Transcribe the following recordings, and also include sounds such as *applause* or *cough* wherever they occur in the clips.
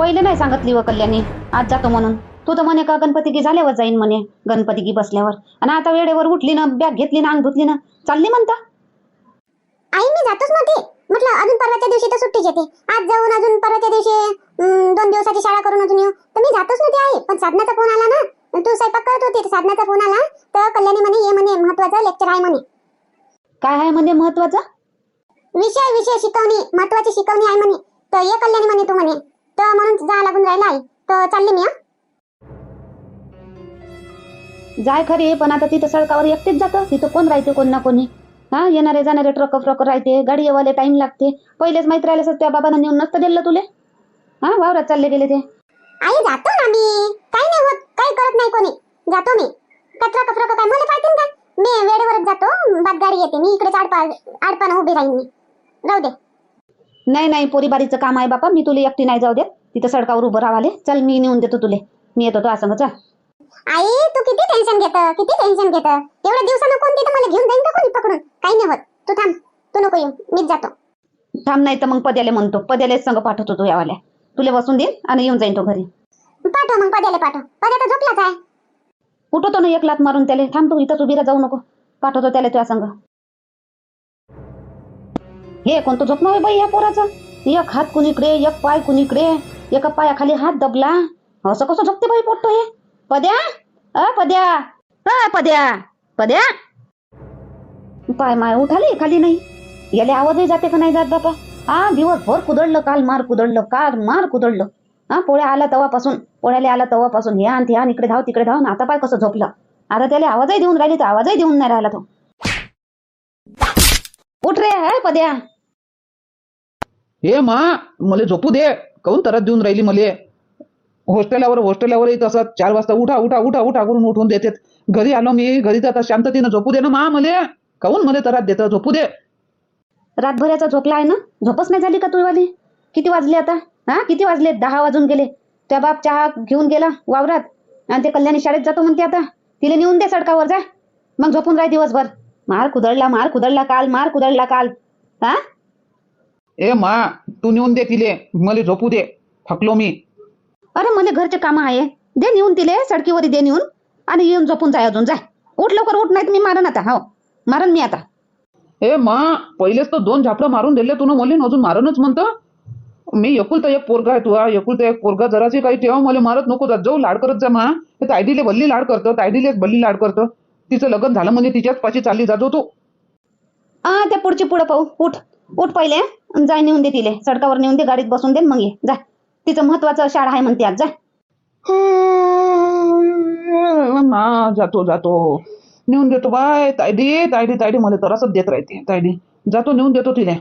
पहिले नाही सांगितली व कल्याणी. आज जातो म्हणून. तू तर म्हणे का गणपती की झाल्यावर जाईन म्हणे. गणपती की बसल्यावर. आणि आता वेळेवर उठली ना बॅग घेतली ना अंग धुतली ना. चालली म्हणता. आई मी जातोच नव्हते म्हटलं अजून परवाच्या दिवशी तर सुट्टीच येते आज जाऊन अजून परवाच्या दिवशी अं, दोन दिवसाची शाळा करून अजून येऊ. तर मी जातोच नव्हते आई. पण साधनाचा फोन आला ना. तू स्वयंपाक करत होती तर साधनाचा फोन आला. तर कल्याणी म्हणे ये म्हणे महत्वाचं लेक्चर आहे म्हणे. काय आहे म्हणजे महत्वाचं विषय विषय शिकवणी. महत्वाची शिकवणी आहे म्हणे. तर ये कल्याणी म्हणे तू म्हणे. तर म्हणून जा लागून राहिला तर चालले मी हं. जाय खरे पण आता तिथं सडकावर एकटेच जातं. तिथं कोण राहते कोण ना कोणी? हा येणारे जाणारे ट्रक फ्रक राहते गाडी येवाले टाइम लागते. पहिलेच माहीत राहिले असतं त्या बाबांना नेऊन नसतं दिलं तुले. हा वावरात चालले गेले ते. आई जातो ना मी. काही नाही होत काही करत नाही कोणी. जातो मी. कचरा कचरा काय मला पाहते का मी वेळेवरच जातो बाद गाडी येते मी इकडे आडपा आडपानं उभी राहीन मी. राहू दे. नाही नाही पोरीबारीचं काम आहे बापा मी तुला एकटी नाही जाऊ देत. तिथं सडकावर उभं राहाले चल मी नेऊन देतो तुले. मी येतो तो असं चल. आई तू किती टेन्शन घेत? किती टेन्शन घेत? एवढ्या दिवसानं कोण तिथं मला घेऊन जाईन का कोणी पकडून? काही नाही होत. तू थांब. तू नको येऊ. मीच जातो. थांब नाही तर मग पद्याले म्हणतो. पद्यालेच संग पाठवतो तू यावाल्या. तुला बसून देईन आणि येऊन जाईन तो घरी. पाठव मग पद्याला पाठव. पद्या तर झोपलाच आहे. उठवतो ना एक लात मारून त्याला. थांब तू इथंच उभीरा जाऊ नको. पाठवतो त्याला तुझ्या संग. हे कोणतं झोपणं आहे बाई या पोराचं? एक हात कुणीकडे एक पाय कुणीकडे. एका पायाखाली हात दबला. असं कसं झोपते बाई पोट्ट हे? पद्या? अ पद्या? अ पद्या? पद्या? पाय माय उठाली खाली नाही. याला आवाजही जाते का नाही जात बापा? हा दिवसभर कुदळलं काल मार कुदळलं काल मार कुदळलं. हा पोळ्या आला तवापासून. पोळ्याला आला तवापासून. हे आण ते आण इकडे धाव तिकडे धाव. ना आता पाय कसं झोपलं? आता त्याला आवाजही देऊन राहिली तर आवाजही देऊन नाही राहिला तो. उठ रे पद्या. हे मा मला झोपू दे. काऊन तरत देऊन राहिली मले हॉस्टेलावर हॉस्टेलावर तसं चार वाजता उठा उठा उठा उठा करून उठवून देतात घरी आलो मी घरी जाता शांततेनं झोपू दे ना मा मले काऊन मला तरात देतं झोपू दे। रातभराचा झोपला आहे ना? झोपच नाही झाली का तुझी वाली किती वाजले आता? हा? किती वाजले? दहा वाजून गेले. त्या बाप चहा घेऊन गेला वावरात. आणि ते कल्याणी शाळेत जातो म्हणते आता. तिला नेऊन दे सडकावर जा. मग झोपून राह दिवसभर. मार कुदळला मार कुदळला काल मार कुदळला काल. हा? ए मा तू नेऊन दे तिले. मला झोपू दे. थकलो मी. अरे मला घरचे कामं आहे दे नेऊन तिले सडकीवर दे नेऊन. आणि येऊन झोपून जाय अजून जाय उठ लवकर उठ नाही मी मारन आता हो. मारन मी आता. ए मा पहिलेच तर दोन झापडं मारून दिले तू मले न अजून मारणच म्हणतं. मी एकुलता एक पोरगा आहे तुला एकुलता एक पोरगा जराशी काही ठेवा मला मारत नको जात. जाऊ लाड करत जा मा. ते तायडीले भल्ली लाड करतं तायडीले भल्ली लाड करतं. तिचं लग्न झालं म्हणजे तिच्याच पाशी चालली जातो तू. आ त्या पुढची पुढं पाहू. उठ. उठ पहिले जाय नेऊन दे तिले. सडकावर नेऊन दे गाडीत बसून दे मग ये. जा. तिचं महत्वाचं शाळा आहे म्हणते आज. जा. ना जातो जातो. नेऊन देतो बाय. तायडी तायडी तायडी मला तरासच देत राहते. तायडी जातो नेऊन देतो तिने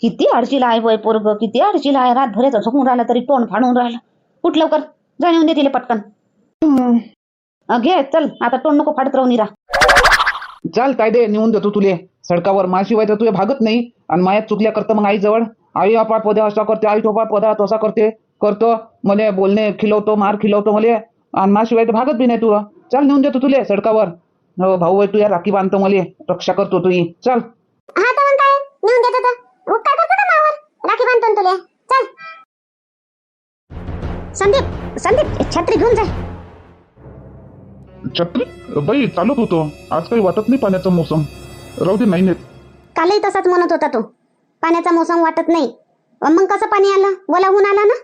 किती अडचीला आहे वय पोरग किती अडचीला आहे. रातभराचा झोपून राहिला तरी तोंड फाडून राहिला. उठ लवकर. जा नेऊन दे तिले पटकन. अ, घे चल. आता तोंड नको फाडत राहू निरा. चाल तायडे नेऊन देतो तुले. सडकावर माशिवाय तर तुझ्या भागत नाही. आणि मायात चुकल्या करतं मग आई जवळ आई आपा पद्या असा करते आई टोपा पदा तसा करते करतो. मले बोलणे खिलवतो मार खिलवतो मले. आणि माशिवाय तर भागत बी नाही तू चाल नेऊन देतो तुले सडकावर. हो भाऊ आहे तुझ्या राखी बांधतो मले. रक्षा करतो तुझी. चल. हा तर मग काय नेऊन देतो तर उपकार करतो का मावर. राखी बांधतो ना तुले. चल. संदीप संदीप छत्री घेऊन जाय छत्री? बाई चालत होतो. आज काही वाटत नाही पाण्याचा मोसम. राहू दे नाही नेत. कालही तसाच म्हणत होता तो. पाण्याचा मोसम वाटत नाही. मग कसं पाणी आलं? ओला होऊन आला ना?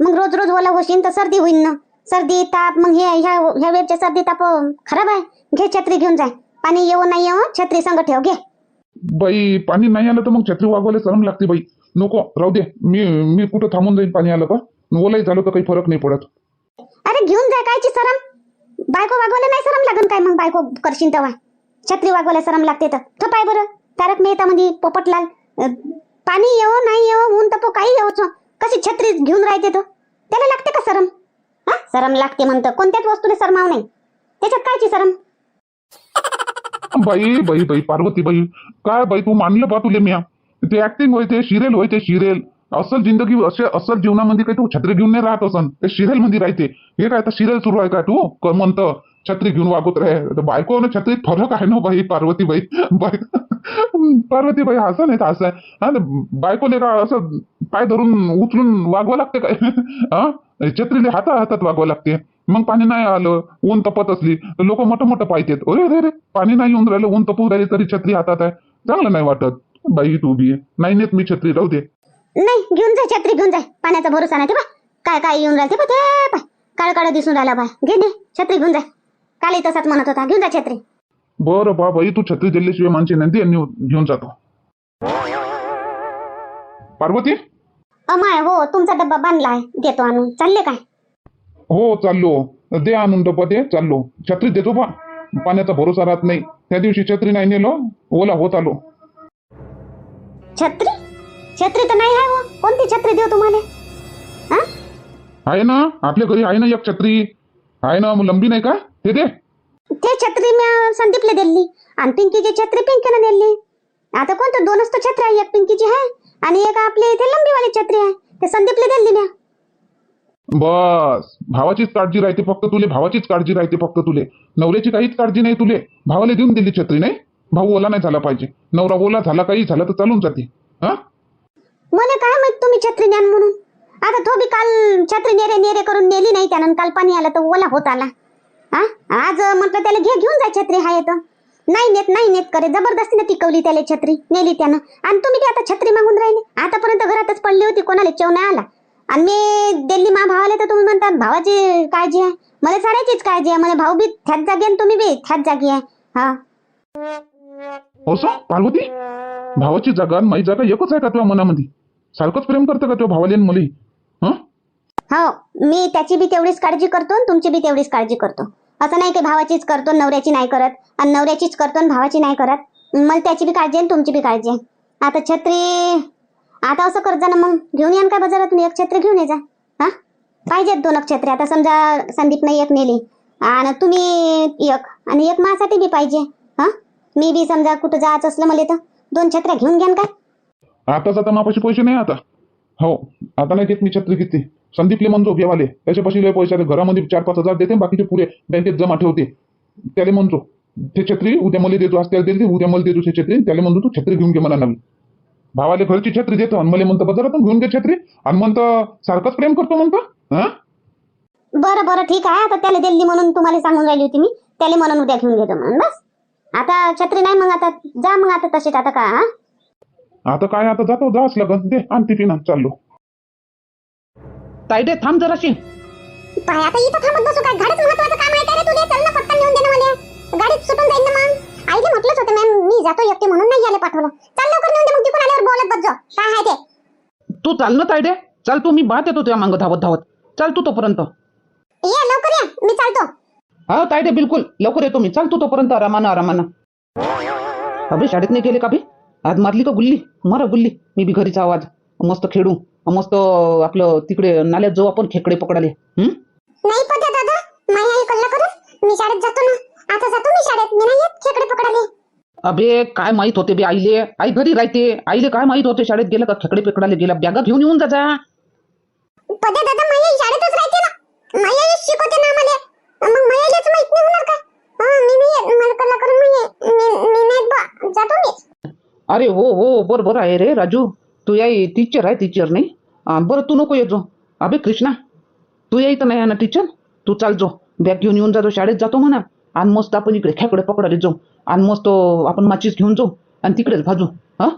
मग रोज रोज ओला होशील तर सर्दी होईन ना? सर्दी ताप मग हे ह्या ह्या वेळचे सर्दी ताप अं, खराब आहे? घे छत्री घेऊन जाय. पाणी येऊ नाही येऊ छत्री संग ठेव घे. बाई पाणी नाही आलं तर मग छत्री वागवायला सरम लागते बाई. नको राहू दे. मी मी कुठं थांबून जाईन पाणी आलं का ओलाही झालं तर काही फरक नाही पडत. अरे घेऊन जाय कायची सरम बायको वागवले नाही सरम लागन काय मग? बायको करशील तेव्हा. छत्री वागवायला सरम लागते तर. तो पाय बरं. तारक मेहता मध्ये पोपटलाल पाणी येव नाही येव ऊन तपो काही येऊ कशी छत्री घेऊन राहते तो? त्याला लागते का सरम हा? सरम लागते म्हणतं. कोणत्याच वस्तूला सरमाव नाही त्याच्यात कायची सरम बाई बाई बाई पार्वती बाई. काय बाई तू मानलं बा तुले म्या. ते ऍक्टिंग होय ते शिरेल होय ते शिरेल. असल जिंदगी असे असल जीवनामध्ये काही तू छत्री घेऊन नाही राहत असन ते सिरियलमध्ये राहते. हे काय आता सिरियल सुरू आहे का तू? क- म्हणतं छत्री घेऊन वागत राहे. बायको आणि छत्रीत फरक आहे ना बाई पार्वती बाई बाई पार्वती बाई नाही. असं आहे हा का असं पाय धरून उचलून वागवा लागते काय? हा? छत्रीले हाता हातात वागवा लागते. मग पाणी नाही आलं ऊन तपत असली तर लोक मोठं मोठं पाहिजेत अरे रे रे पाणी नाही येऊन राहिलं ऊन तपू राहिले तरी छत्री हातात आहे. चांगलं नाही वाटत. बाई तू बी नाही नेत मी छत्री राहू दे. नाही घेऊन जाय छत्री घेऊन जाय पाण्याचा भरोसा नाही ते बा काय काय येऊन राहते बा ते पाय काळ काळ दिसून राहिला बाय घे दे छत्री घेऊन जाय कालही तसाच म्हणत होता. घेऊन जा छत्री. बरं बा बाई तू छत्री दिल्याशिवाय माणसे नाही दे नेऊ- घेऊन जातो. पार्वती? अमाय हो तुमचा डब्बा बांधला आहे. देतो आणून. चालले काय? हो चाललो. दे आणून डब्बा दे. चाललो. छत्री देतो बा पाण्याचा भरोसा राहत नाही. त्या दिवशी छत्री नाही नेलो. ओला होत आलो. छत्री? छत्री तर नाही आहे हो. कोणती छत्री देऊ तुम्हाला? हा? आहे ना आपल्या घरी आहे ना एक छत्री. आहे ना मग लंबी नाही का? ते दे. ते छत्री मी संदीपला दिली. आणि पिंकीची छत्री पिंकीनं दिली आता कोणतं? दोनच तर छत्री आहे. एक पिंकीची आहे आणि एक आपली इथे लंबीवाली छत्री आहे. ते संदीपला दिली मी. बस. भावाचीच काळजी राहते फक्त तुले. भावाचीच काळजी राहते फक्त तुले. नवऱ्याची काहीच काळजी नाही तुले. भावाला देऊन दिली छत्री नाही? भाऊ ओला नाही झाला पाहिजे. नवरा ओला झाला काही झालं तर चालून जाते. हा? मला काय माहीत तुम्ही छत्री न्यान म्हणून? आता तो बी काल छत्री नेरे नेरे करून नेली नाही त्यानं काल पाणी आलं तर ओला होत आला. हा आज म्हटलं त्याला घे घेऊन जाय छत्री हाय तर नाही नेत नाही नेत करे. जबरदस्तीने टिकवली त्याला छत्री नेली त्यानं. आणि तुम्ही ते आता छत्री मागून राहिले. आतापर्यंत घरातच पडली होती कोणाला चव नाही आला. आणि मी दिल्ली मा भावाला तर तुम्ही म्हणतात भावाची काळजी आहे. मला साड्याचीच काळजी आहे. मला भाऊ बी थ्याच जागी आणि तुम्ही बी थ्याच जागी आहे. हा. हो असं पार्वती? भावाची जागा आणि माझी जागा एकच आहे का तुला मनामध्ये? सारखंच प्रेम करतं का तो भावाले आणि मले? हं? हो मी त्याची बी तेवढीच काळजी करतो आणि तुमची बी तेवढीच काळजी करतो. असं नाही की भावाचीच करतो नवऱ्याची नाही करत आणि नवऱ्याचीच करतो आणि भावाची नाही करत. मला त्याची बी काळजी आहे आणि तुमची बी काळजी आहे. आता छत्री आता असं कर जा ना मग. घेऊन या ना काय बाजारातून? एक छत्री घेऊन ये जा. हा? पाहिजेत दोन एक छत्री. आता समजा संदीपनं एक नेली. आणि तुम्ही एक आणि एक माझ्यासाठी बी पाहिजे. हा? मी बी समजा कुठं जायचं असलं मला तर दोन छत्र्या घेऊन घ्या काय? आताच आता मापाशी पैसे नाही आता. हो आता नाही देत मी छत्री किती. संदीपले म्हणतो घेवाले त्याच्यापाशी लय पैसे आले घरामध्ये चार पाच हजार देते बाकीचे पुरे बँकेत जमा ठेवते. त्याला म्हणतो ते छत्री उद्या मला देतो आज त्याला देते उद्या मला देतो ते छत्री. त्याला म्हणतो तू छत्री घेऊन घे मला नवी. भावाले घरची छत्री देतो आणि मला म्हणतो बाजारातून घेऊन घे छत्री. आणि म्हणतो सारखंच प्रेम करतो म्हणतो. हा? बरं बरं ठीक आहे. आता त्याला दिली म्हणून तुम्हाला सांगून राहिली होती मी. त्याला म्हणून उद्या घेऊन घेतो म्हणून बस. आता छत्री नाही मग आता. जा मग आता तसेच आता का हा? आता काय आता जातो जाच लागत दे आणते पिना चाललो. तायडे थांब जराशी. पाय आता इथं थांबत बसू काय? गाडीच महत्वाचं काम आहे का रे तुला चल ना पटकन नेऊन दे ना मला. गाडीत सुटून जाईल ना मग. आईले म्हटलंच होतं मॅम मी जातो एकटे म्हणून नाही यायला पाठवलं. चाल लवकर नेऊन दे मग तिकडून आल्यावर बोलत बस जा. काय आहे ते? तू चाल ना तायडे चाल तू मी बात येतो तुझ्या मागं धावत धावत चाल तू तोपर्यंत. ये लवकर या. मी चालतो. हा तायडे बिलकुल. लवकर येतो मी. चाल तू तोपर्यंत आरामानं आरामानं. अभि शाळेत नाही गेले का बी? आज मारली का गुल्ली? मारा गुल्ली. मी बी घरीच आवाज मस्त खेळू. मस्त आपलं तिकडे नाल्यात जाऊ आपण खेकडे पकडाले? नाही पद्या दादा. माया आई कल्ला करत मी शाळेत जातो ना. आता जातो मी शाळेत. मी नाही येत खेकडे पकडाले अबे काय माहीत होते बे आईले? आई घरी राहते. आईले काय माहीत होते शाळेत गेलं का खेकडे पेकडाले गेला? बॅगा घेऊन येऊन जा जा. पद्या दादा माया आई शाळेतच राहते ना. माया आई शिकवते ना आम्हाला. मग माया आईलाच माहीत नाही होणार का? मी नाही येत. मला कल्ला करून मी ये- मी मी नाही बा जातो मी. अरे हो हो बरोबर आहे रे राजू. तू याई टीचर आहे टीचर नाही. बरं तू नको येतो अबे कृष्णा तू या तर नाही आहे ना टीचर तू चाल जो बॅग घेऊन येऊन जातो शाळेत जातो म्हणा. आणि मस्त आपण इकडे खेकडे पकडायला जाऊ. आणि मस्त आपण माचीस घेऊन जाऊ. आणि तिकडेच भाजू. हा?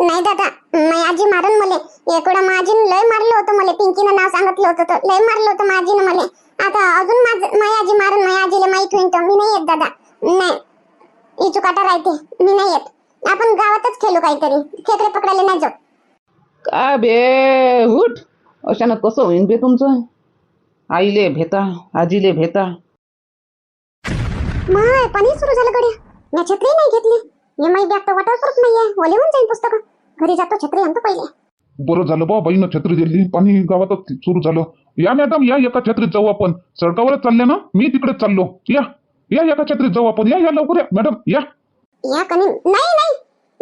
नाही दादा माझी मारून मले. एकडं माझीनं लय मारलं होतं मला. पिंकीनं नाव सांगितलं होतं तर लय मारलं होतं माझीनं मला. आता अजून माझ माझी आजी मारून माझ्या आजीला माहीत होईन तर मी नाही येत दादा. नाही. इचू काटा राहते. मी नाही येत. आपण गावातच खेळू काहीतरी. खेकडे पकडायला नाही जाऊ. काय बे उठ. अशानं कसं होईन बे तुमचं? आईले भेता आजीले भेता माय पाणी सुरू झालं गड्या. मी छत्री नाही घेतली. हे माई बॅग तर वाटत नाहीये. ओले होऊन जाईल पुस्तक. घरी जातो छत्री आणतो पहिले. बरं झालं बा बाईनं छत्री दिली. पाणी गावातच सुरू झालं. या मॅडम या एका छत्रीत जाऊ आपण. सडकावरच चालले ना? मी तिकडेच चाललो. या. या एका छत्रीत जाऊ आपण. या या लवकर या. मॅडम या. या कनी नाही नाही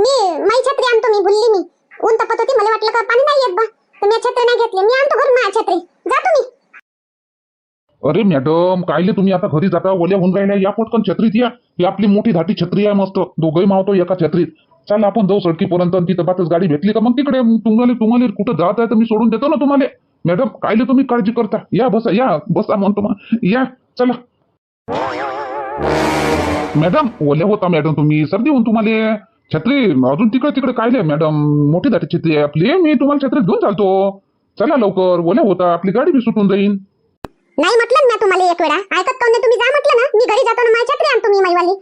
मी माई छत्री आणतो मी भुलली मी. ऊन तपत होती मला वाटलं का पाणी नाही येत बा. तर मी छत्री नाही घेतली. मी आणतो घरून माझ्या छत्री. जातो मी अरे मॅडम कायले तुम्ही आता घरी जाता? ओल्या होऊन राहिल्या. या पटकन छत्रीत या. ही आपली मोठी धाटी छत्री आहे मस्त. दोघंही मावतो एका छत्रीत. चला आपण जाऊ सडकीपर्यंत आणि तिथं बातच गाडी भेटली का? मग तिकडे तुम्हाला तुम्हाला कुठं जात आहे तर मी सोडून देतो ना तुम्हाला. मॅडम कायले तुम्ही काळजी करता? या बसा या बसा म्हणतो मग या चला. मॅडम ओल्या होता मॅडम तुम्ही. सर्दी होऊन तुम्हाला. छत्री अजून तिकडे तिकडे कायले मॅडम मोठी दाटी छत्री आहे आपली. मी तुम्हाला छत्री घेऊन चालतो. चला लवकर. ओल्या होता. आपली गाडी बी सुटून जाईन. नाही म्हटलं ना तुम्हाला एक वेळा. ऐकत काऊन नाही? तुम्ही जा म्हटलं ना. मी घरी जातो ना. माझी छत्री आणतो मी माईवाली.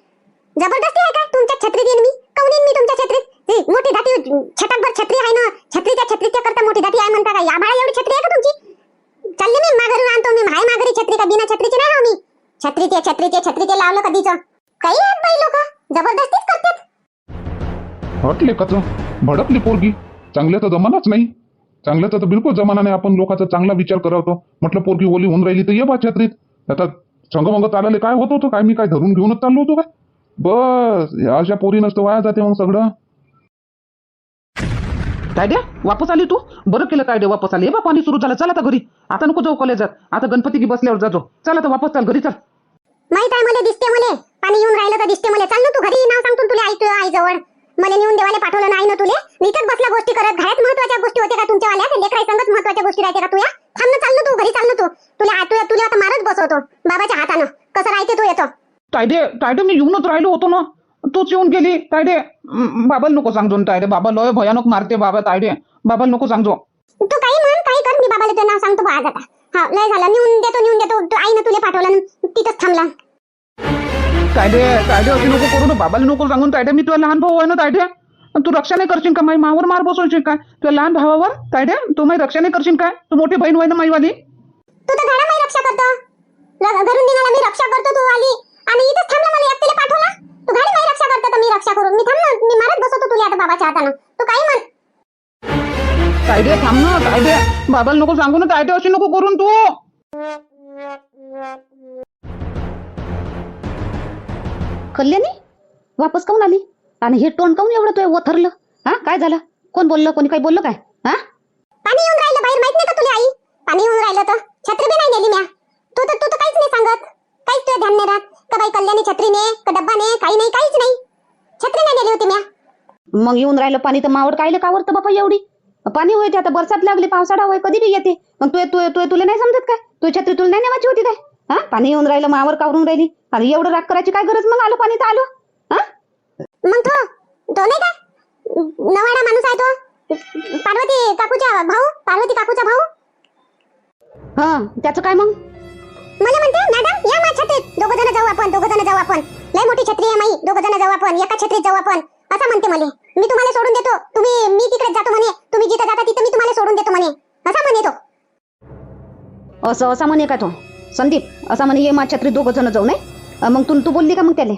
जबरदस्ती आहे का? तुमच्या छत्री देईन मी? काऊन येईन मी तुमच्या छत्रीत? मोठी धाटी छटाकभर छत्री आहे ना. छत्रीच्या छत्रीच्या करता मोठी धाटी आहे म्हणता का? या बाळा एवढी छत्री आहे का तुमची? चालले मी माघारून आणतो मी. हाय माघारी छत्री का? बिना छत्रीची नाही मी. छत्रीचे छत्रीचे छत्रीचे लावलं कधीच? काही आहेत बाई लोक. जबरदस्तीच करतात. हटले कच भडकली पोरगी. चांगल्याचा जमानाच नाही. चांगल्याचा तर बिलकुल जमाना नाही आपण लोकांचा चांगला विचार करवतो. म्हटलं पोरगी ओली होऊन राहिली तर ये बा छत्रीत. आता संगमंग चालायला काय होत होतं? काय मी काय धरून घेऊनच चाललो होतो काय? बस या अशा पोरी नसतं वाया जाते मग सगळं. काय द्या? वापस आली तू? बरं केलं काय दे वापस आली? हे बा पाणी सुरू झालं चला आता घरी. आता नको जाऊ कॉलेजात. आता गणपती की बसल्यावर जातो. चल आता वापस चाल घरी चल. माहीत आहे मला दिसते मले. पाणी येऊन राहिलं तर दिसते मला. चाल ना तू घरी नाव सांगतो तुला आई आई जवळ मला नेऊन देवाला पाठवलं नाही ना तुले? नीटच बसला गोष्टी करत घरात महत्त्वाच्या गोष्टी होते का तुमच्या वाल्या? लेकराई संगत महत्त्वाच्या गोष्टी राहते का तुया? थांब ना चाल ना तू घरी चाल ना तू. तुला आ- तुला आता मारच बसवतो. बाबाच्या हातानं. कसं राहते तू येतो. तायडे तायडे मी येऊनच राहिलो होतो ना. तूच येऊन गेली. तायडे म, बाबाला नको सांगतो ना तायडे. बाबा लय भयानक मारते बाबा तायडे. बाबाला नको सांगतो तू काही म्हण काही कर. मी बाबाला तुझं नाव सांगतो आज आता. हा लय झालं. नेऊन देतो नेऊन देतो. तू आईनं तुला पाठवलं न तिथंच थांबला. तायडे तायडे असे नको करू ना. बाबाला नको सांगून तायडे मी तुझा लहान भाऊ आहे ना तायडे? तू रक्षा नाही करशील का? माई मावर मार बसवशील काय? तुझ्या लहान भावावर? तायडे तू माई रक्षा नाही करशील काय? तू मोठी बहीण होय ना माईवाली. तू तर घरा माई रक्षा करतो. घरून निघाला मी रक्षा करतो तू आली. आणि इथंच थांबला मला एकटीला पाठवला तू घरी माई रक्षा करतो तर मी रक्षा करून. मी थांब मी मारत बसवतो तुला आता बाबाच्या हातानं. तू काही म्हण. तायडे थांब ना तायडे. बाबाला नको सांगू ना तायडे अशी नको करून तू. कल्याणी? वापस काऊन आली? आणि हे टोन काऊन एवढं तुझं वथरलं हा? काय झालं? कोण बोललं? कोणी काही बोललं काय? हा? पाणी येऊन राहिलं बाहेर माहीत नाही का तुला आई? पाणी येऊन राहिलं तर? छत्री बी नाही नेली म्या. तू तर तू तर काहीच नाही सांगत. काहीच तुझं ध्यान नाही राहत. का बाई कल्याणी छत्री ने का डब्बा ने काही नाही काहीच नाही? छत्री नाही नेली होती म्या. मग येऊन राहिलं पाणी तर मावड कायले कावरतं बापा एवढी? पाणी होते आता बरसात लागली पावसाळा होय कधी बी येते. मग तू तू तू तुला नाही समजत काय? तू छत्री तुला नाही नेवायची होती काय? हा? पाणी येऊन राहिलं मावर कावरून राहिली. आणि एवढं राग करायची काय गरज? मग आलं पाणी तर आलं. हा? मग तो तो नाही का? नवाडा माणूस आहे तो. पार्वती काकूचा भाऊ पार्वती काकूचा भाऊ. हा त्याचं काय मग? मला म्हणते मॅडम या माझ्या छत्रीत. दोघ जण जाऊ आपण दोघ जण जाऊ आपण. लय मोठी छत्री आहे माई दोघ जण जाऊ आपण एका छत्रीत जाऊ आपण. असं म्हणते मला. मी तुम्हाला सोडून देतो. तुम्ही मी तिकडे जातो म्हणे. तुम्ही जिथं जाता तिथं मी तुम्हाला सोडून देतो म्हणे. असा म्हणे तो. असं असा म्हणे का तो? संदीप असा म्हणे ये माझ्या छत्री दोघं जण जाऊ नये मग तू तू बोलली का मग त्याले?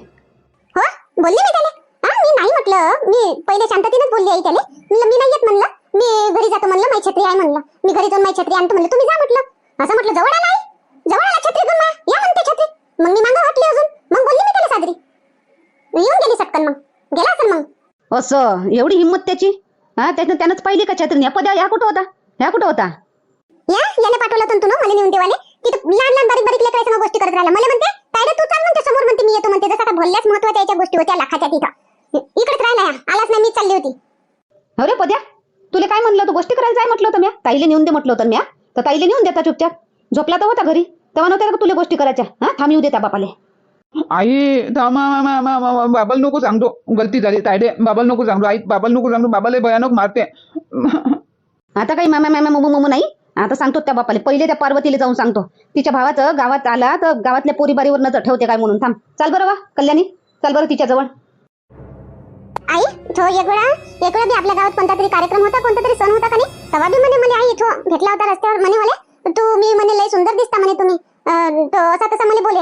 हो? बोलली मी त्याला? हा मी नाही म्हटलं. मी पहिले शांततेनेच बोलली आई त्याला. म्हणलं मी नाही येत म्हणलं. मी घरी जातो म्हणलं माझी छत्री आहे म्हणलं. मी घरी जाऊन माझी छत्री आणतो म्हणलं. तुम्ही जा म्हटलं. असं म्हटलं जवळ आला आई. जवळ आला छत्री घेऊन मा या म्हणते छत्री. मग मी मागं हटली अजून. मग बोलली मी त्याला साजरी येऊन गेली सटकन मग. गेला असेल मग. असं? एवढी हिंमत त्याची? हा त्यानं त्यानंच पाहिली का छत्री? पद्या ह्या कुठं होता? ह्या कुठं होता? या याला पाठवलं होतं तू मला नेऊन देवाले. तिथं लहान लहान बारीक बारीक लेकराच्या गोष्टी करत राहिला. मला म्हणते तायडे तू चाल म्हणते समोर म्हणते मी येतो म्हणते. जसं का भल्ल्याच महत्त्वाच्या याच्या गोष्टी होत्या लाखाच्या तिथं. इकडेच राहिला आलाच नाही मीच चालली होती. अरे पद्या तुला काय म्हणलं तू गोष्टी करायला जाय म्हटलं होतं म्या ताईले नेऊन दे म्हटलं होतं म्या तर ताईले नेऊन देता चुपचाप. झोपला तर होता घरी. तेव्हा नव्हत्या का तुला गोष्टी करायच्या? हा? थांब येऊ देता बापाले. आई मा- मा- मा- मा- मा- बाबाला नको सांगतो. गलती झाली. तायडे बाबाला नको सांगतो. आई बाबाला नको सांगतो. बाबाला भयानक मारते. आता काही मामा मामा ममू ममू नाही? आता सांगतो त्या बापाले. पहिले त्या पार्वतीला जाऊन सांगतो. तिच्या भावाचं गावात आला तर गावातल्या पोरीबारीवर नजर ठेवते काय म्हणून. थांब. चाल बरं वा कल्याणी. चाल बरं तिच्या जवळ आई तो एक वेळा एक वेळा बी आपल्या गावात कोणता तरी कार्यक्रम होता कोणता तरी सण होता का नाही? तेव्हा बी म्हणे मला आई तो भेटला होता रस्त्यावर म्हणे मला. तू मी म्हणे लय सुंदर दिसता म्हणे तुम्ही. असा तसा मला बोले.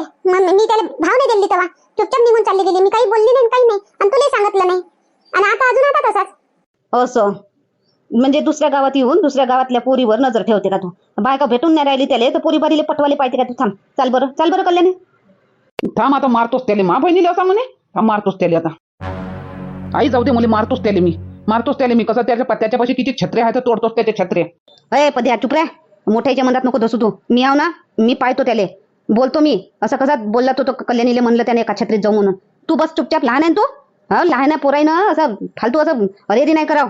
मी त्याला भाव नाही दिली तेव्हा. चुपचाप निघून चालली गेली. मी काही बोलली नाही काही नाही. आणि तुला सांगितलं नाही. आणि आता अजून आता तसाच. असं. म्हणजे दुसऱ्या गावात येऊन दुसऱ्या गावातल्या पोरीवर नजर ठेवते का तू? बायका भेटून नाही राहिली त्याले तर पोरी बारीले पटवाले पाहिजे का तू? थांब. चाल बरं. चाल बरं कल्याणी. थांब आता मारतोस त्याले. मा बहिणीला असा म्हणे? थांब मारतोस त्याले आता. आई जाऊ दे मला मारतोस त्याले मी. मारतोस त्याले मी. कसं त्याच्या त्याच्यापाशी किती छत्रे आहेत तर तोडतोस त्याचे छत्रे. अय पद्या चुप रे. मोठ्याच्या मनात नको धसू तू. मी आव ना मी पाहतो त्याले. बोलतो मी. असं कसा बोलला तो कल्याणीले म्हणलं त्याने एका छत्रीत जाऊ म्हणून. तू बस चुपचाप लहान आहे ना तू? हा लहान पोरायनं असं फालतू असं अरेरी नाही कराव.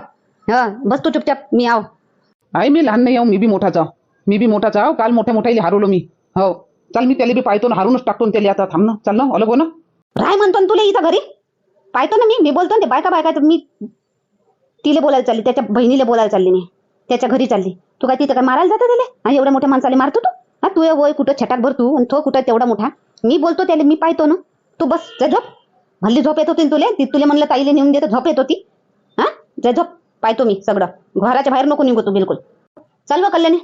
हा बस तू चुपचाप मी आव. आई मी लहान नाही आहो मी बी मोठाच आहो मी बी मोठाच आहो काल मोठ्या मोठ्याला हारवलो मी. हो. चाल मी त्याला बी पाहतो ना हारूनच टाकतो ना त्याला आता. थांब ना. चाल ना अलग हो ना. राय म्हणतो ना तुला इथं घरी. पाहतो ना मी मी बोलतो ना ते बायका बायका तर मी तिला बोलायला चालली त्याच्या बहिणीला बोलायला चालली मी. त्याच्या घरी चालली. तू काय तिथं काय मारायला जातं त्याला? हा एवढ्या मोठ्या माणसाला मारतो तू? हा तू वय कुठं छटाक भर तू? आणि तो कुठं तेवढा मोठा? मी बोलतो त्याला मी पाहतो ना. तू बस जा झोप. हल्ली झोप येत होती तुले? ती तुला म्हणलं ताईला नेऊन देतो झोप येत होती. हा जा झोप. पाहतो मी सगळं. घराच्या बाहेर नको निघू तू बिलकुल. चल व कल्याणी.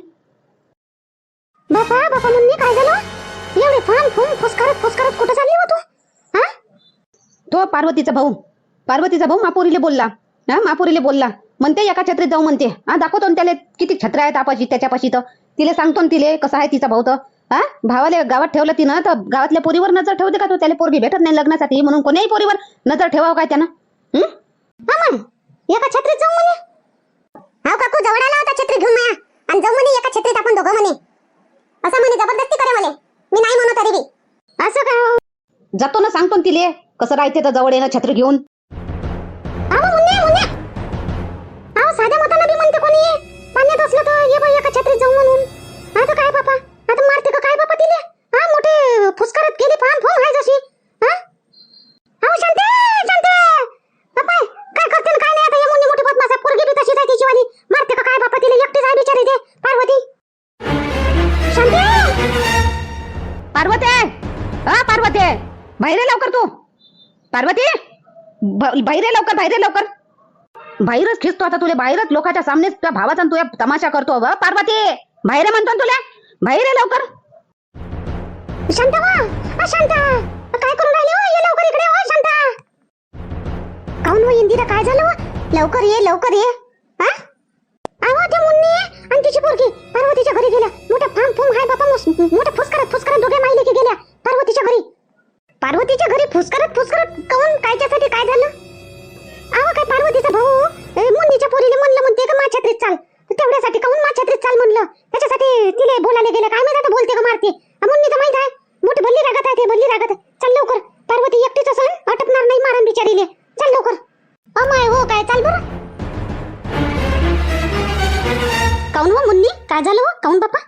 बापा बापा मुन्नी काय झालं? एवढे फान फुम फुसकारत फुसकारत कुठं चालली हो तू? हा? तो पार्वतीचा भाऊ. पार्वतीचा भाऊ मापोरीले बोलला. हा मापोरीले बोलला. म्हणते एका छत्रीत जाऊ म्हणते. हा दाखवतो त्याला किती छत्र आहेत आपाशी त्याच्यापाशी तर. तिला सांगतो ना तिले कसा आहे तिचा भाऊ तर. हा भावाले गावात ठेवलं तिनं तर गावातल्या पोरीवर नजर ठेवते का तो? त्याला पोरगी भेटत नाही लग्नासाठी म्हणून कोण्याही पोरीवर नजर ठेवावं काय त्यानं? हं? मामा एका छत्रीत जाऊ म्हणे. हाव काकू जवळ आला होता छत्री घेऊन माया. आणि जाऊ म्हणे एका छत्रीत आपण दोघं म्हणे. असं म्हणे जबरदस्ती करे म्हणे मी नाही म्हणत तरी बी. असं काय हो? जातो ना सांगतो ना तिले. कसं राहते तर जवळ येणं छत्री घेऊन. अहो मुन्ने मुन्ने. अहो साध्या मतानं बी म्हणते कोणी. पाण्यात असलं तर ये बाई एका छत्रीत जाऊ म्हणून. आता काय बापा? पार्वती बाहेर लवकर बाहेर लवकर. बाहेरच खिचतो आता तुला बाहेरच लोकांच्या सामनेच त्या भावाचा तुझ्या तमाशा करतो व पार्वती. बाहेर म्हणतो तुला बाहेर लवकर. शांता वा शांता. काय करून राहिले हो? ये लवकर इकडे हो शांता. काऊन हो इंदिरा काय झालं हो? लवकर ये लवकर ये. हा आहो ते मुन्नी? आणि तिची पोरगी? पार्वतीच्या घरी गेल्या. मोठा फार्म फुम हाय बापा मोठा फुसकरत फुसकरत दोघे मायले की गेल्या पार्वतीच्या घरी पार्वतीच्या घरी फुसकरत फुसकरत काऊन कायच्यासाठी काय झालं? आवा काय पार्वतीचा भाऊ? मुंडीच्या मुन्नीच्या पोरीने म्हणलं म्हणते का माझ्या छत्रीत चाल. तेवढ्यासाठी काऊन माझ्या छत्रीत चाल म्हणलं? त्याच्यासाठी तिले बोलायला गेलं काय माहिती आता बोलते का मारते? मुन्नी तर माहीत आहे. मोठी भल्ली रागत आहे ते भल्ली रागत आहे. चल लवकर. पार्वती एकटीच असं अटकणार नाही मारण बिचारीले. चल लवकर. अमाय हो काय चाल बरं. काऊन हो मुन्नी काय झालं हो? काऊन बाप्पा?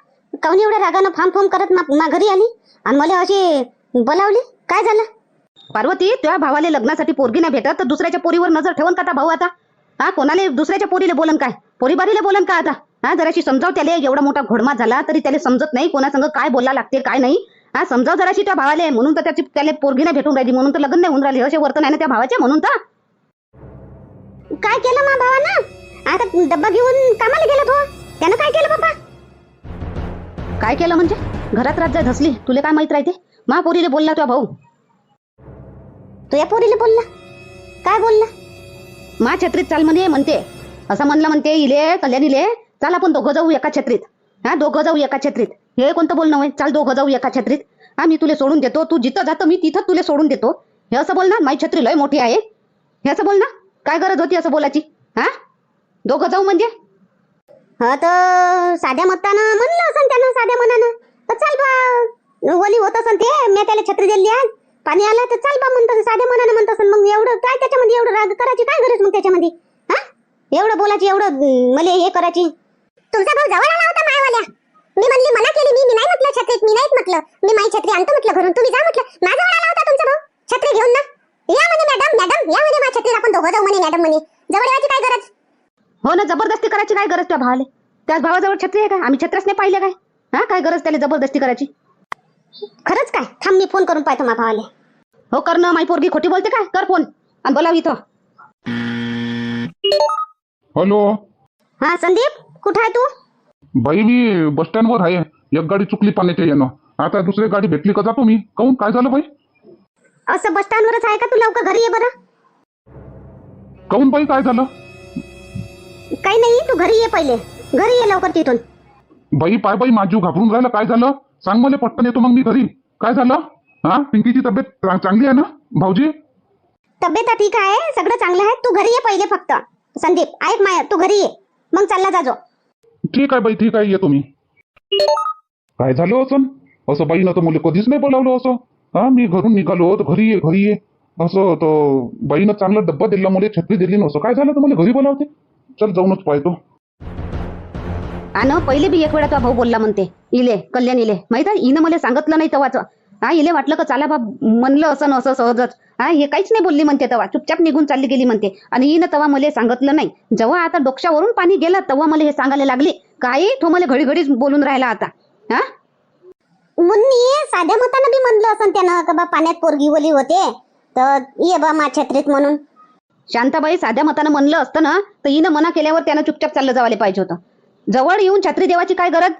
काऊन एवढ्या रागानं फार्म फॉर्म करत मा मा घरी आली? आणि मला अशी बोलावली? काय झालं? पार्वती तुझ्या भावाले लग्नासाठी पोरगी नाही भेटत तर दुसऱ्याच्या पोरीवर नजर ठेवून का आता भाऊ आता? हा कोणाले दुसऱ्याच्या पोरीले बोलन काय? पोरीबारीले बोलन का आता? हा जराशी समजाव त्याला एवढा मोठा घोडमा झाला तरी त्याला समजत नाही कोणासंग काय बोला लागते काय नाही. हा समजाव जराशी त्या भावाले म्हणून तर त्याची त्याला पोरगी नाही भेटून राहिली म्हणून तर लग्न नाही होऊन राहिले असे वर्तन आहे ना त्या भावाचे म्हणून तर. काय केलं मा भावानं? आता डब्बा घेऊन कामाला गेला तो? त्यानं काय केलं बाबा? काय केलं म्हणजे? घरात रात जाय धसली तुला काय माहीत राहते? मा पोरीले बोलला तुझा भाऊ. तो या पोरीला बोलला? काय बोलला? मा छत्रीत चाल म्हणे म्हणते. असं म्हणलं म्हणते इले कल्याणीले चाल आपण दोघं जाऊ एका छत्रीत. हा दोघं जाऊ एका छत्रीत. हे कोणतं बोलणं होय? चाल दोघं जाऊ एका छत्रीत. हा मी तुला सोडून देतो. तू जिथं जातो मी तिथं तुला सोडून देतो. हे असं बोल ना माझी छत्री लय मोठी आहे. हे असं बोल ना काय गरज होती असं बोलायची? हा? दोघं जाऊ म्हणजे? हा तर साध्या मतानं म्हणलं असं त्यानं साध्या मनानं. तर चाल बा. ओली होत असन ते मी त्याला छत्री दिली आहे पाणी आलं तर चाल बा म्हणत साध्या मनानं म्हणत असन मग एवढं काय त्याच्यामध्ये एवढं राग करायची? काय गरज मग त्याच्यामध्ये? हा? एवढं बोलायची एवढं मले मला हे करायची. तुमचा भाऊ जवळ आला होता मायवाल्या. मी म्हणली मला केली मी मी नाही म्हटलं छत्रीत मी नाही म्हटलं. मी माझी छत्री आणतो म्हटलं घरून. तुम्ही जा म्हटलं. माझ्याजवळ आला होता तुमचा भाऊ? छत्री घेऊन ना. या म्हणे मॅडम मॅडम या म्हणे माझ्या छत्रीत आपण दोघं जाऊ म्हणे मॅडम म्हणे. जवळ यायची काय गरज? हो ना जबरदस्ती करायची काय गरज त्या भावाले? त्याच भावाजवळ छत्री आहे का? आम्ही छत्रच नाही पाहिले काय? हा काय गरज त्याला जबरदस्ती करायची? खरंच काय? थांब मी फ़ोन करून पाहतो माझ्या भावाले. हो कर ना माई पोरगी. खोटी बोलते काय? कर फ़ोन आणि बोलाव इथं. हॅलो. हा संदीप कुठं आहे तू? बाई मी बस स्टँडवर आहे. एक गाडी चुकली पाण्याच्या येणं आता दुसरी गाडी भेटली का जातो मी? काऊन काय झालं बाई? असं बस स्टँडवरच आहे का तू? लवकर घरी ये बरं. काऊन बाई काय झालं? काही नाही तू घरी ये पहिले. घरी ये लवकर तिथून. बाई पाय बाई माझी घाबरून राहिलं. काय झालं? सांग मला पटकन येतो मग मी घरी. काय झालं? हा? पिंकीची तब्येत चांगली आहे ना? भाऊजी? तब्येत ठीक आहे. सगळं चांगलं आहे. तू घरी ये पहिले फक्त. संदीप ऐक माया तू घरी ये. मग चालला जाजो ठीक आहे बाई ठीक आहे. येतो मी. काय झालं असं असं बाईनं तर मुले कधीच नाही बोलावलं असं. हा? मी घरून निघालो तर घरी ये घरी ये. असं तो बाईनं चांगला डब्बा दिला मला छत्री दिली नसं काय झालं? तर मला घरी बोलावते. चल जाऊनच पाहतो. आणि पहिले बी एक वेळा तो भाऊ बोलला म्हणते. इले कल्याण इले. माहीत आहे? हिनं मला सांगितलं नाही तेव्हाच हा इले वाटलं का चला बा म्हणलं असं न असं सहजच. हा हे काहीच नाही बोलली म्हणते तेव्हा चुपचाप निघून चालली गेली म्हणते. आणि हिनं तेव्हा मला सांगितलं नाही. जेव्हा आता डोक्यावरून पाणी गेलं तेव्हा मला हे सांगायला लागली. काय? तो मला घडी घडीच बोलून राहिला आता. हा? मुन्नी साध्या मतानं बी म्हणलं असं त्यानं का बा पाण्यात पोरगी ओली होते? तर ये बा मा छत्रीत म्हणून. शांताबाई साध्या मतानं म्हणलं असतं ना तर हिनं मना केल्यावर त्यानं चुपचाप चाललं जावायला पाहिजे होतं. जवळ येऊन छत्री देवाची काय गरज?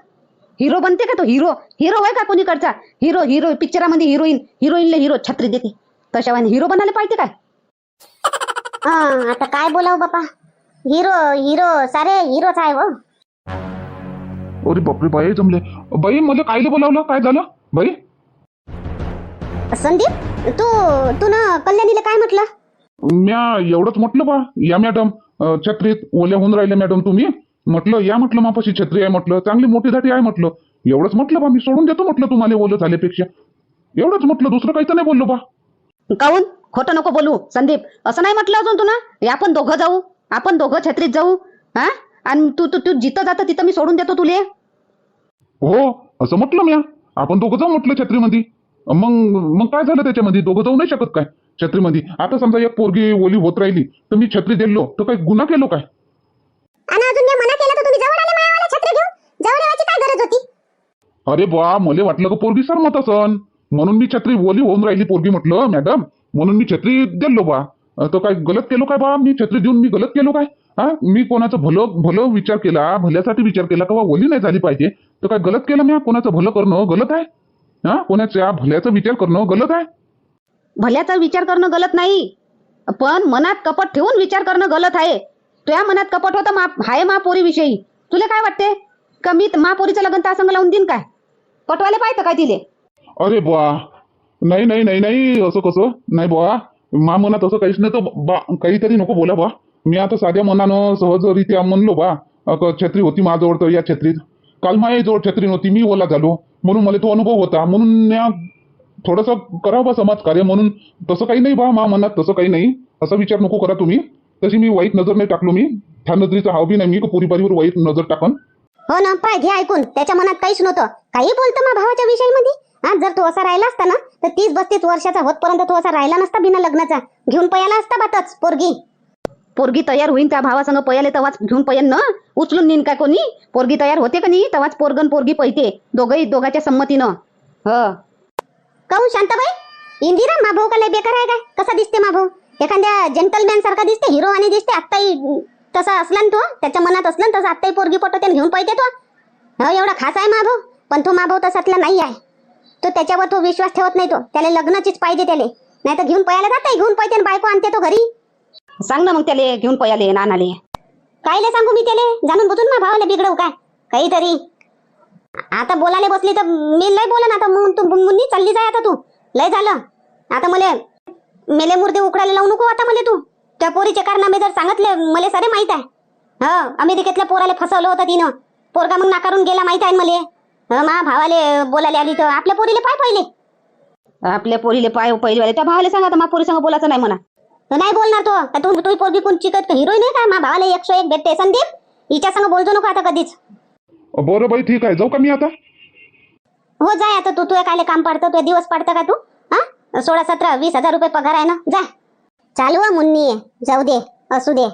हिरो बनते का तो? हिरो. हिरो आहे का कोणीकडचा? हिरो हिरो पिक्चरामध्ये हिरोईन. हिरोईनला हिरो छत्री देते. तशा हिरो बनायला पाहिजे काय? *laughs* हा आता काय बोलाव बापा? Hero hero. सारे हिरोच आहे हो. अरे बापरे बाई जमले. बाई मला कायले बोलावलं? काय झालं? बाई? संदीप तू तू ना कल्याणीला काय म्हटलं? म्या एवढंच म्हटलं बा या मॅडम अं, छत्रीत ओल्या होऊन राहिले मॅडम तुम्ही. म्हटलं या म्हटलं मापाशी छत्री आहे म्हटलं चांगली मोठी दाटी आहे म्हटलं. एवढंच म्हटलं बा मी सोडून देतो म्हटलं तुम्हाला ओलं झाल्यापेक्षा. एवढंच म्हटलं दुसरं काही तर नाही बोललो बा. काऊन? खोटं नको बोलू संदीप. असं नाही म्हटलं अजून तू ना हे आपण दोघं जाऊ आपण दोघं छत्रीत जाऊ हा? आणि तू तू तू जिथं जातं तिथं मी सोडून देतो तुले. हो असं म्हटलं म्या. आपण दोघं जाऊ म्हटलं छत्रीमध्ये. मग मग काय झालं त्याच्यामध्ये? दोघं जाऊ नाही शकत काय छत्रीमध्ये? आता समजा एक पोरगी ओली होत राहिली तर मी छत्री दिलो तर काही गुन्हा केलो काय? आणि अजून मी केलं तर तुम्ही जवळ आले मायावाला छत्री घेऊन जवळ येवायची काय गरज होती अरे बा मला वाटलं का पोरगी सरमत असन. म्हणून मी छत्री ओली होऊन राहिली पोरगी म्हटलं मॅडम म्हणून मी छत्री दिलो बा. तो काय गलत केलो काय बा? मी छत्री देऊन मी गलत केलो काय? हा? मी कोणाचं भलं भलं विचार केला भल्यासाठी विचार केला का ओली नाही झाली पाहिजे. तर काय गलत केलं मी? कोणाचं भलं करणं गलत आहे? हा? कोणाच्या भल्याचा विचार करणं गलत आहे? भल्याचा विचार करणं गलत नाही. पण मनात कपट ठेवून विचार करणं गलत आहे. तुझ्या मनात कपट होतं मा हाय महापोरीविषयी तुला काय वाटते? का मी महापोरीचं लग्न तासंग लावून देईन काय? पटवायला पाहिजे काय तिले? अरे बुवा. नाही नाही नाही नाही असं कसं? नाही बुवा. मा मनात असं काहीच नाही तर बा काहीतरी नको बोला बा मी आता साध्या मनानं सहजरित्या म्हणलो बा छत्री होती माझ्याजवळ तर या छत्रीत. काल माझ्याजवळ छत्री नव्हती मी ओला झालो. म्हणून मला तो अनुभव होता. म्हणून या थोडंसं करा बा समाजकार्य म्हणून. तसं काही नाही बा मा मनात तसं काही नाही. असा विचार नको करा तुम्ही. तशी मी वाईट नजर नाही टाकलो मी. त्या नजरीचा हाव बी नाही. मी पुरीपारीवर वाईट नजर टाकन. हो ना पाय घे ऐकून. त्याच्या मनात काहीच नव्हतं. काही बोलतो मा भावाच्या विषयीमध्ये? हा जर तो असा राहिला असता ना तर तीस बत्तीस वर्षाचा होतपर्यंत तो असा राहिला नसता बिना लग्नाचा. घेऊन पयाला असता बातच पोरगी. पोरगी तयार होईन त्या भावासंग पयाले तेव्हाच घेऊन पयन ना? उचलून नेईन काय कोणी? पोरगी तयार होते का नाही? तेव्हाच पोरगन पोरगी पैते दोघही दोघाच्या संमतीनं. ह. काहून शांताबाई? इंदिरा मा भाऊ का लय बेकार आहे काय? कसा दिसते मा भाऊ? एखाद्या जेंटलमॅन सारखा दिसते हिरो आणि दिसते आत्ताही तसा असला ना तो त्याच्या मनात असला ना तसा आत्ताही पोरगी पटवते आणि घेऊन पाहिजे तो. हो एवढा खास आहे मा भाऊ पण तो मा भाऊ तसातला नाही आहे. तो त्याच्यावर तो विश्वास ठेवत नाही तो. त्याला लग्नाचीच पाहिजे त्याले. नाही तर घेऊन पयाला जाते घेऊन पाहिजे आणि बायको आणते तो घरी. सांग ना मग त्याले घेऊन पयाले नानाले. कायले सांगू मी त्याले? जाणून बुजून मा भावाला बिघडवू काय? काहीतरी. आता बोलायला बसली तर मी लय बोलन आता मग तू मुन्नी चालली जाय आता तू. लय झालं. आता मला मेले मुर्दे उकडायला लावू नको आता मला तू. त्या पोरीचे कारनामे जर सांगितले मला सारे माहीत आहे. ह अमेरिकेतल्या पोराला फसवलं होतं तिनं. पोरगा मग नाकारून गेला माहीत आहे मले. हं, मा भावाले बोलायला आली तर. आपल्या पोरीले पाय पहिले. आपल्या पोरीले पाय पहिलेवाले. त्या भावाले सांगा मा पोरी संग बोलायचं नाही म्हणा. नाही बोलणार तो. का तू तू पोरगी कोण चिकट हिरोईन आहे का? मा भावाला एकशे एक भेटते. संदीप हिच्या संग बोलतो नको आता कधीच. बरं बाई ठीक आहे. जाऊ का मी आता? हो जाय आता तू. तुझ्या कायले काम पाडतो तुझ्या दिवस पाडतं का तू? हा? सोळा सतरा वीस हजार रुपये पगार आहे ना? जा. चालू आहे मुन्नी. आहे. जाऊ दे असू दे.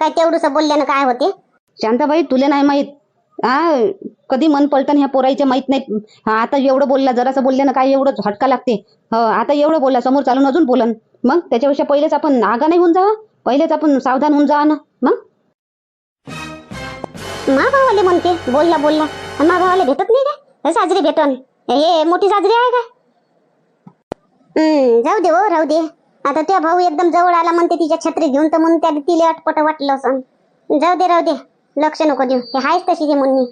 काय तेवढंच बोलल्यानं काय होते? शांताबाई तुले नाही माहीत. हा कधी मन पलटन ह्या पोराईचे माहीत नाही हा आता एवढं बोलला जरासं बोलल्यानं काय एवढं झटका लागते. हो आता एवढं बोलला समोर चालून अजून बोलन. मग त्याच्यापेक्षा पहिलेच आपण आगा नाही होऊन जावा? पहिलेच आपण सावधान होऊन जावा ना? मग? मा भावाले म्हणते बोलला बोलला. आणि मा भावाले भेटत नाही काय साजरी भेटन. हे मोठी साजरी आहे का? हम्म जाऊ दे हो राहू दे. आता त्या भाऊ एकदम जवळ आला म्हणते तिच्या छत्री घेऊन तर म्हणून त्या तिला अटपट वाटलं असं. जाऊ दे राहू दे. लक्ष नको देऊ. हे आहेच तशी ते मुन्नी.